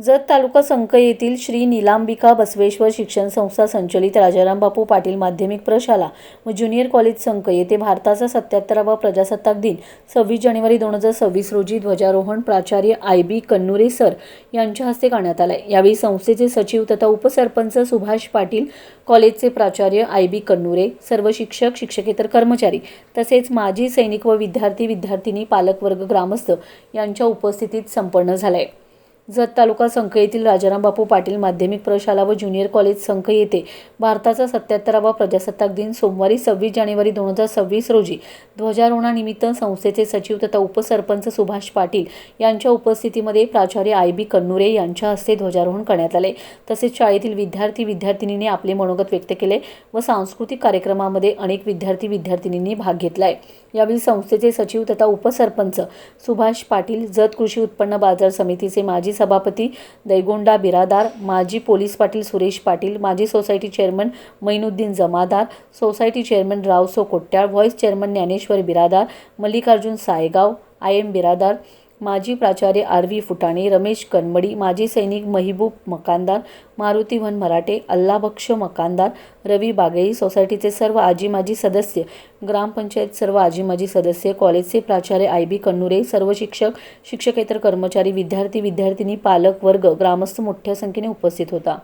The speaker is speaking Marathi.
जत तालुका संक येथील श्री निलांबिका बसवेश्वर शिक्षण संस्था संचलित राजाराम बापू पाटील माध्यमिक प्रशाला व ज्युनियर कॉलेज संक येथे भारताचा सत्याहत्तरावा प्रजासत्ताक दिन सव्वीस जानेवारी दोन हजार सव्वीस रोजी ध्वजारोहण प्राचार्य आय बी कन्नुरे सर यांच्या हस्ते करण्यात आले यावेळी संस्थेचे सचिव तथा उपसरपंच सुभाष पाटील कॉलेजचे प्राचार्य आय बी कन्नुरे सर्व शिक्षक शिक्षकेतर कर्मचारी तसेच माजी सैनिक व विद्यार्थी विद्यार्थिनी पालकवर्ग ग्रामस्थ यांच्या उपस्थितीत संपन्न झालाय जत तालुका संख येथील राजाराम बापू पाटील माध्यमिक प्रशाला व ज्युनियर कॉलेज संख येथे भारताचा सत्याहत्तरावा प्रजासत्ताक दिन सोमवारी सव्वीस जानेवारी दोन हजार सव्वीस रोजी ध्वजारोहणानिमित्त संस्थेचे सचिव तथा उपसरपंच सुभाष पाटील यांच्या उपस्थितीमध्ये प्राचार्य आय बी कन्नुरे यांच्या हस्ते ध्वजारोहण करण्यात आले. तसेच शाळेतील विद्यार्थी विद्यार्थिनींनी आपले मनोगत व्यक्त केले व सांस्कृतिक कार्यक्रमामध्ये अनेक विद्यार्थी विद्यार्थिनींनी भाग घेतलाय. यावेळी संस्थेचे सचिव तथा उपसरपंच सुभाष पाटील जत कृषी उत्पन्न बाजार समितीचे माजी सभापती दैगोंडा बिरादार माजी पोलीस पाटील सुरेश पाटील माजी society chairman Mainuddin Jamadar society chairman Raoso Kotyal voice chairman Dnyaneshwar Biradar Mallikarjun Saygaon I M Biradar माजी प्राचार्य आर व्ही फुटाणे रमेश कनमडी माजी सैनिक महिबूब मकानदार मारुती वन मराठे अल्लाबक्ष मकानदार रवी बागई सोसायटीचे सर्व आजी माजी सदस्य ग्रामपंचायत सर्व आजी माजी सदस्य कॉलेजचे प्राचार्य आय बी कन्नुरे सर्व शिक्षक शिक्षकेतर कर्मचारी विद्यार्थी विद्यार्थिनी पालक वर्ग ग्रामस्थ मोठ्या संख्येने उपस्थित होता.